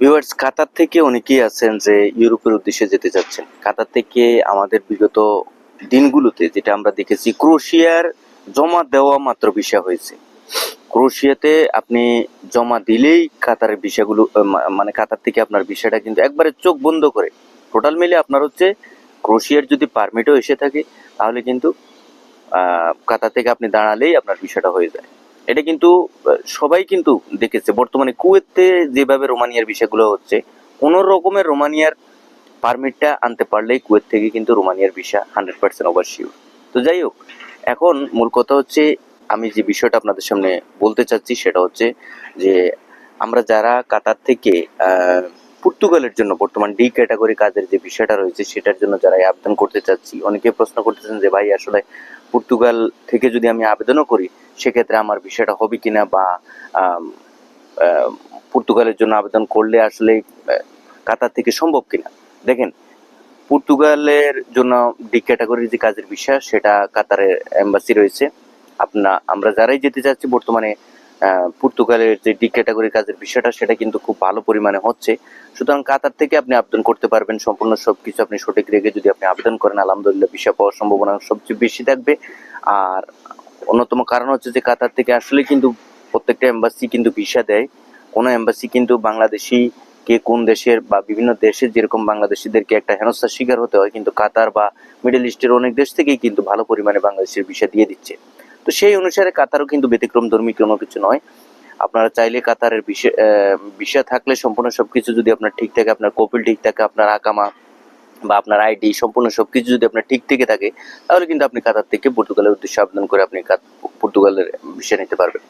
Viewers কাতার থেকে অনেকেই আছেন যে ইউরোপের উদ্দেশ্যে যেতে চাচ্ছেন। কাতার থেকে আমাদের বিগত দিনগুলোতে যেটা আমরা দেখেছি, ক্রোশিয়ার জমা দেওয়া মাত্র বিষয় হয়েছে। ক্রোশিয়াতে আপনি জমা দিলেই কাতারের বিষয়গুলো মানে কাতার থেকে আপনার বিষয়টা কিন্তু একবারে চোখ বন্ধ করে। টোটাল মিলে আপনার হচ্ছে ক্রোশিয়ার যদি পারমিটও এসে থাকে, তাহলে কিন্তু কাতার থেকে আপনি দাঁড়ালেই আপনার বিষয়টা হয়ে যায়। এটা কিন্তু সবাই কিন্তু দেখেছে। বর্তমানে কুয়েতে যেভাবে রোমানিয়ার বিষয়গুলো হচ্ছে, কোন রকমের রোমানিয়ার পারমিটটা আনতে পারলেই কুয়েত থেকে কিন্তু রোমানিয়ার visa hundred percent over sure তো যাই হোক, এখন মূল কথা হচ্ছে, আমি যে বিষয়টা আপনাদের সামনে বলতে চাচ্ছি সেটা হচ্ছে যে, আমরা যারা কাতার থেকে পর্তুগালের জন্য বর্তমান ডি ক্যাটাগরি কাজের যে বিষয়টা রয়েছে, সেটার জন্য যারা আবেদন করতে চাচ্ছি, অনেকে প্রশ্ন করতেছেন যে ভাই আসলে পর্তুগাল থেকে যদি আমি আবেদনও করি সেক্ষেত্রে আমার বিষয়টা হবে কিনা বা পর্তুগালের জন্য আবেদন করলে আসলে কাতার থেকে সম্ভব কিনা? দেখেন, পর্তুগালের জন্য ডি ক্যাটাগরির যে কাজের বিষয়, সেটা কাতারের এম্বাসি রয়েছে। আপনা, আমরা যারাই যেতে চাচ্ছি বর্তমানে পর্তুগালের যে ডি ক্যাটাগরি কাজের বিষয়টা, সেটা কিন্তু খুব ভালো পরিমাণে হচ্ছে। সুতরাং কাতার থেকে আপনি আবেদন করতে পারবেন, সম্পূর্ণ সবকিছু আপনি সঠিক রেখে যদি আপনি আবেদন করেন, আলহামদুলিল্লাহ, বিষয় পাওয়ার সম্ভাবনা সবচেয়ে বেশি থাকবে। আর অন্যতম কারণ হচ্ছে যে কাতার থেকে আসলে কিন্তু প্রত্যেকটা এম্বাসি কিন্তু ভিসা দেয়। কোনো এম্বাসি কিন্তু বাংলাদেশি কে কোন দেশের বা বিভিন্ন দেশের যেরকম বাংলাদেশিদেরকে একটা হেনস্থার শিকার হতে হয়, কিন্তু কাতার বা মিডল ইস্টের অনেক দেশ থেকেই কিন্তু ভালো পরিমাণে বাংলাদেশের ভিসা দিয়ে দিচ্ছে। তো সেই অনুসারে কাতারও কিন্তু ব্যতিক্রম, ধর্মী কোনো কিছু নয়। আপনারা চাইলে কাতারের বিষয় বিষয় থাকলে সম্পূর্ণ সবকিছু যদি আপনার ঠিক থাকে, আপনার কপিল ঠিক থাকে, আপনার আকামা বা আপনার আইডি সম্পূর্ণ সব কিছু যদি আপনার ঠিক থেকে থাকে, তাহলে কিন্তু আপনি কাতার থেকে পর্তুগালের উদ্দেশ্যে আবেদন করে আপনি পর্তুগালের বিষয় নিতে পারবেন।